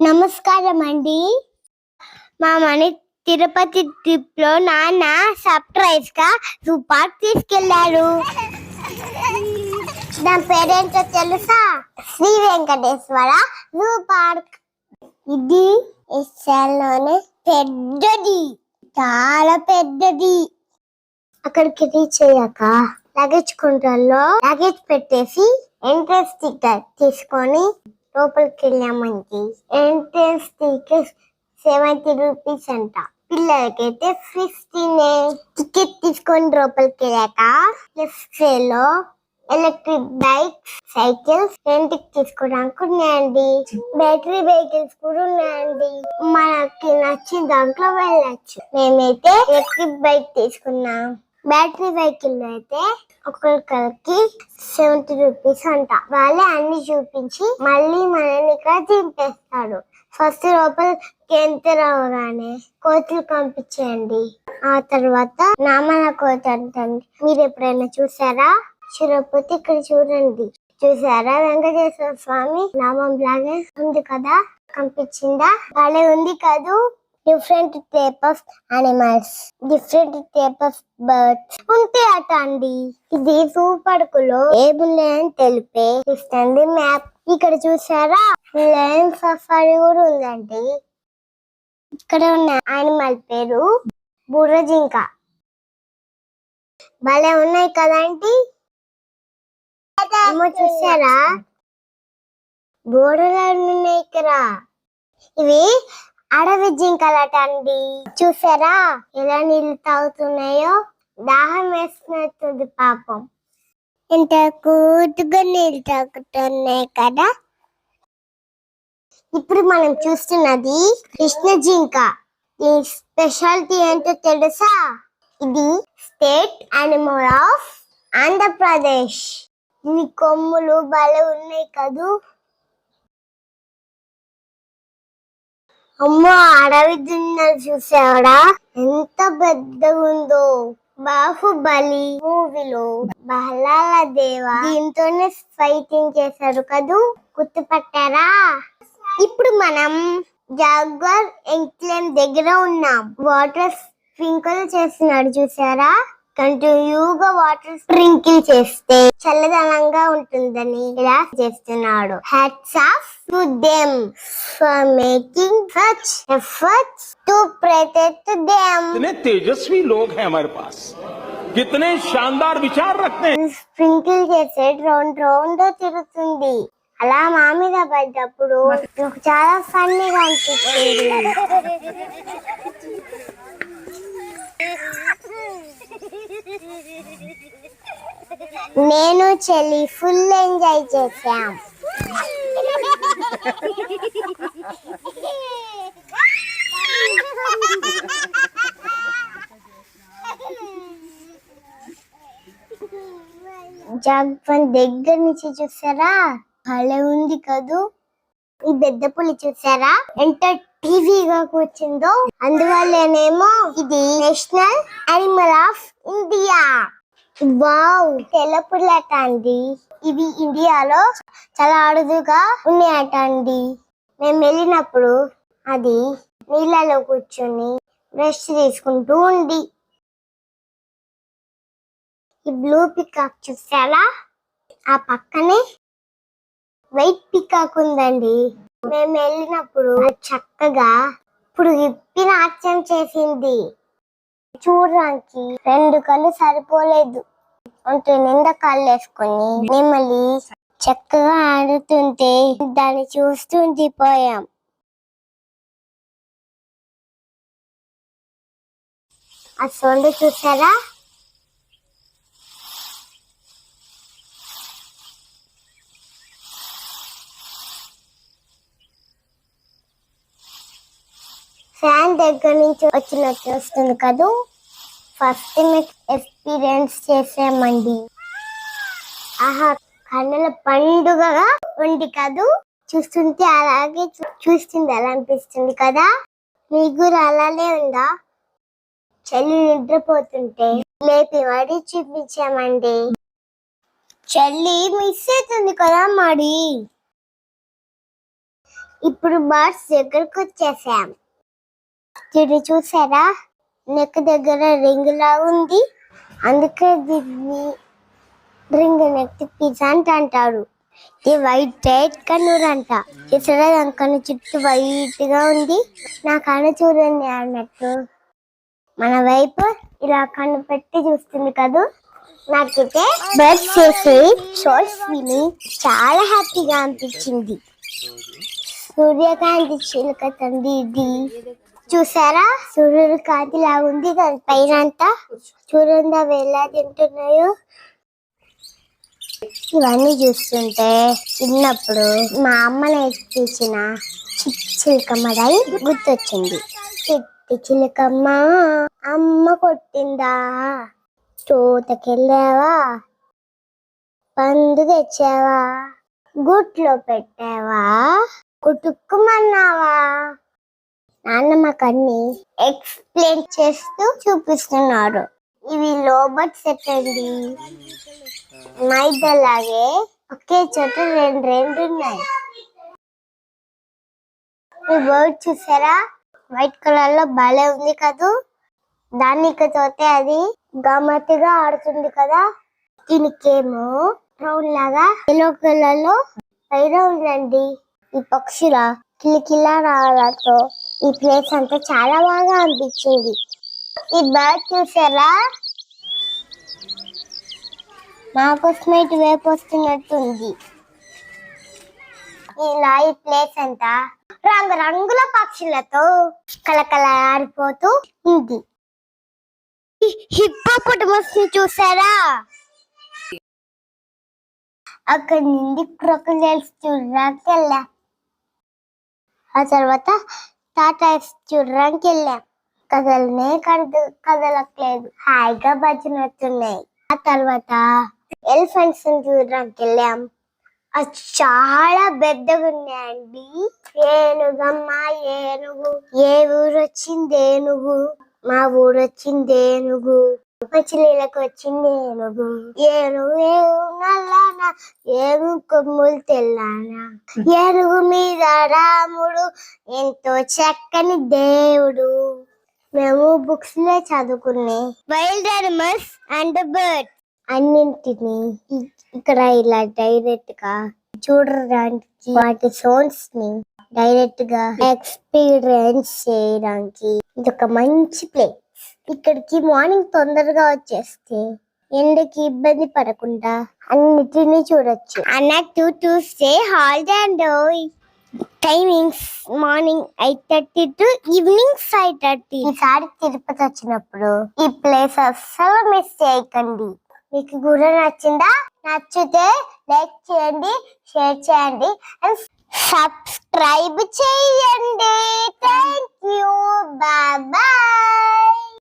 నమస్కారం అండి మా మని తిరుపతి ట్రిప్లో నాన్న సర్ప్రైజ్గా జూ పార్క్ తీసుకెళ్ళారు నా పేరేంటో తెలుసా? శ్రీ వెంకటేశ్వర జూ పార్క్ ఇది ఇస్రాయల్లోనే పెద్దది చాలా పెద్దది. అక్కడికి రీచ్ అయ్యాక లగేజ్ కొంటల్లో లగేజ్ పెట్టేసి ఎంట్రెన్స్ టికెట్ తీసుకొని లోపలికి వెళ్ళామండి ఎంట్రన్స్ టికెట్ సెవెంటీ రూపీస్ అంట. పిల్లలకైతే ఫిఫ్టీన్. టికెట్ తీసుకొని లోపలికి వెళ్ళాక లెఫ్ట్ సైడ్లో ఎలక్ట్రిక్ బైక్స్ సైకిల్స్ రెంట్కి తీసుకోవడానికి ఉన్నాయండి. బ్యాటరీ వెహికల్స్ కూడా ఉన్నాయండి. మనకి నచ్చిన దాంట్లో వెళ్ళచ్చు. మేమైతే ఎలక్ట్రిక్ బైక్ తీసుకున్నాం. బ్యాటరీ వెహికల్ అయితే ఒక్కొక్కరికి సెవెంటీ రూపీస్ అంట. వాళ్ళే అన్ని చూపించి మళ్ళీ మనల్ని ఇక్కడ దింపేస్తాడు ఫస్ట్ లోపల ఎంత రావగానే కోతులు పంపించేయండి. ఆ తర్వాత నామల కోత అంటండి. మీరు ఎప్పుడైనా చూసారా? చూడకపోతే ఇక్కడ చూడండి. చూసారా వెంకటేశ్వర స్వామి నామం లాగే ఉంది కదా? కనిపించిందా వాళ్ళే ఉంది కదూ? Different type of animals different type of birds ఉంటే అట అండి ఇది సూపర్కులో ఏమున్నాయని తెలిపే ఇస్తండి మ్యాప్ ఇక్కడ చూసారా? లయన్ సఫారీ కూడా ఉందండి. ఇక్కడ ఉన్న అనిమల్ పేరు బుర్ర జింక భలే ఉన్నాయి కదండి ఏమో చూసారా? బోర్డులు ఉన్నాయి ఇక్కడ. ఇవి అడవి జింకలట అండి చూసారా ఎలా నీళ్ళు తాగుతున్నాయో? దాహం వేస్తున్నట్టుంది పాపం. ఎంత కూతుగా నీళ్ళు తాగుతున్నాయి కదా. ఇప్పుడు మనం చూస్తున్నది కృష్ణ జింక. దీని స్పెషాలిటీ ఏంటో తెలుసా? ఇది స్టేట్ అనిమల్ ఆఫ్ ఆంధ్రప్రదేశ్. దీని కొమ్ములు భలే ఉన్నాయి కదూ. అమ్మో అడవి దున్నలు చూసావడా ఎంత పెద్దగా ఉందో బాహుబలి మూవీలో బహలాల దేవ దీంతోనే ఫైటింగ్ చేశారు కదూ? గుర్తుపట్టారా? ఇప్పుడు మనం జాగ్వర్ ఎంక్లేమ్ దగ్గర ఉన్నాం. వాటర్ స్ప్రింకిల్ చేస్తున్నాడు చూసారా? కంటిన్యూగా వాటర్ స్ప్రింకిల్ చేస్తే చల్లదనంగా ఉంటుందని ఇలా చేస్తున్నాడు. Hats off to them for making such efforts to protect them ఇతనే తేజస్వి లోగ్ హై హమారే పాస్ కితనే శాందార్ విచార్ రఖతే స్ప్రింకిల్ చేసే రౌండ్ రౌండ్ తిరుగుతుంది. అలా మా మీద పడ్డప్పుడు నాకు చాలా ఫన్నీగా అనిపిస్తుంది. నేను చెల్లి ఫుల్ ఎంజాయ్ చేశాం. జాగ్వన్ దగ్గర నుంచి చూసారా భలే ఉంది కదూ. ఈ పెద్ద పులి చూసారా ఎంటర్ టీవీగా కూర్చుందో అందువల్లనేమో ఇది national animal of India. Wow తెల్ల అండి ఇవి ఇండియాలో చాలా అరుదుగా ఉన్నాయట అండి మేము వెళ్ళినప్పుడు అది నీళ్ళలో కూర్చొని బ్రష్ తీసుకుంటూ ఉంది ఈ బ్లూ పికాక్ చూసారా? ఆ పక్కనే వైట్ పికాక్ ఉందండి. మేము వెళ్ళినప్పుడు చక్కగా ఇప్పుడు విప్పి నాట్యం చేసింది. చూడడానికి రెండు కళ్ళు సరిపోలేదు. అంటే నిండా కళ్ళు వేసుకొని మిమ్మల్ని చక్కగా ఆడుతుంటే దాన్ని చూస్తూ పోయాం. ఆ సౌండ్ చూసారా? ఫ్యాన్ దగ్గర నుంచి వచ్చినట్టు వస్తుంది కదూ? ఫస్ట్ మీకు ఎక్స్పీరియన్స్ చేసామండి ఆహా కన్నుల పండుగగా ఉంది కదూ? చూస్తుంటే అలాగే చూస్తుంది అలా అనిపిస్తుంది కదా? మీ కూడా అలానే ఉందా? చెల్లి నిద్రపోతుంటే లేపి మరీ చూపించామండి. చెల్లి మిస్ అవుతుంది కదా మరి? ఇప్పుడు బర్డ్స్ దగ్గరకు వచ్చేసాం. ఇది చూసారా? నెక్ దగ్గర రింగ్ లా ఉంది. అందుకే దీన్ని రింగ్ నెక్ పిజ్జా అంట అంటారు. ఇది వైట్ డైట్ కన్నూరు అంట. చూసారా? దాని కన్ను చుట్టూ వైట్గా ఉంది. నా కన్ను చూడండి అన్నట్టు. మన వైపు ఇలా కన్ను పెట్టి చూస్తుంది కదా? నాకైతే బర్డ్స్ చేసే షార్ట్స్ విని చాలా హ్యాపీగా అనిపించింది. సూర్యకాంతి చిలుక తండ్రి ఇది చూసారా? సూర్యుడు కాంతి ఉంది దాని పైన అంతా చూడండి అవి ఎలా తింటున్నాయో. ఇవన్నీ చూస్తుంటే చిన్నప్పుడు మా అమ్మ నేర్పించిన చిట్టి చిలకమ్మ గుర్తొచ్చింది. చిట్టి చిలకమ్మ అమ్మ కొట్టిందా? తోటకెళ్ళావా? పండు తెచ్చావా? గుట్లో పెట్టావా? కుటుక్కుమన్నావా? నాన్నమ్మ కన్ని ఎక్స్ప్లెయిన్ చేస్తూ చూపిస్తున్నారు. ఇవి లోబట్ సెట్ అండి. మా ఒకే చెట్టు రెండు రెండు ఉన్నాయి. ఈ బర్డ్ చూసారా? వైట్ కలర్లో భలే ఉంది కదూ. దాన్ని ఇక చూస్తే అది గమ్మత్తిగా ఆడుతుంది కదా. దీనికేమో రౌండ్ లాగా ఎల్లో కలర్లో పైన ఉందండి. ఈ పక్షుల కిలకిల రావాలతో ఈ ప్లేస్ అంతా చాలా బాగా అనిపించింది. ఈ బర్డ్ చూసారా? మాకోసమే ఇటువైపు వస్తున్నట్టుంది. ఇలా ఈ ప్లేస్ అంతా రంగు రంగుల పక్షులతో కలకల ఆడిపోతూ ఉంది. హిప్పోపటమస్ని చూసారా? అక్కడ నుండి క్రొకజైల్స్ చూడడానికి ఆ తర్వాత టాటా చూడడానికి వెళ్ళాం. కథలనే కదల కదలట్లేదు. హాయిగా భజనవుతున్నాయి ఆ తర్వాత ఎలిఫెంట్స్ చూడడానికి వెళ్ళాం. అది చాలా పెద్దగా ఉన్నాయండి ఏనుగమ్మ ఏనుగు. ఏ ఊరు వచ్చింది ఏనుగు? మా ఊరు వచ్చింది ఏనుగు. మచిలీలకు వచ్చింది ఏనుగు. ఏనుగు ఏనుగు నల్లానా? ఏనుగు కొమ్ములు తెల్లానా? ఏనుగు మీద రాముడు ఎంతో చక్కని దేవుడు. మేము బుక్స్లో చదువుకునే వైల్డ్ అనిమల్స్ అండ్ బర్డ్ అన్నింటిని ఇక్కడ ఇలా డైరెక్ట్గా చూడడానికి వాటి సౌండ్స్ని డైరెక్ట్గా ఎక్స్పీరియన్స్ చేయడానికి ఇది ఒక మంచి ప్లేస్ ఇక్కడికి మార్నింగ్ తొందరగా వచ్చేస్తే ఎండకి ఇబ్బంది పడకుండా అన్నిటినీ చూడొచ్చు. అన్నట్టు చూస్తే holiday and timings morning eight thirty to evening five thirty ఈసారి తిరుపతి వచ్చినప్పుడు ఈ ప్లేస్ అస్సలు మిస్ చేయకండి. మీకు కూడా నచ్చిందా? నచ్చితే లైక్ చేయండి షేర్ చేయండి అండ్ സബ്സ്ക്രൈബ് ചെയ്യണ്ടേ? Thank you bye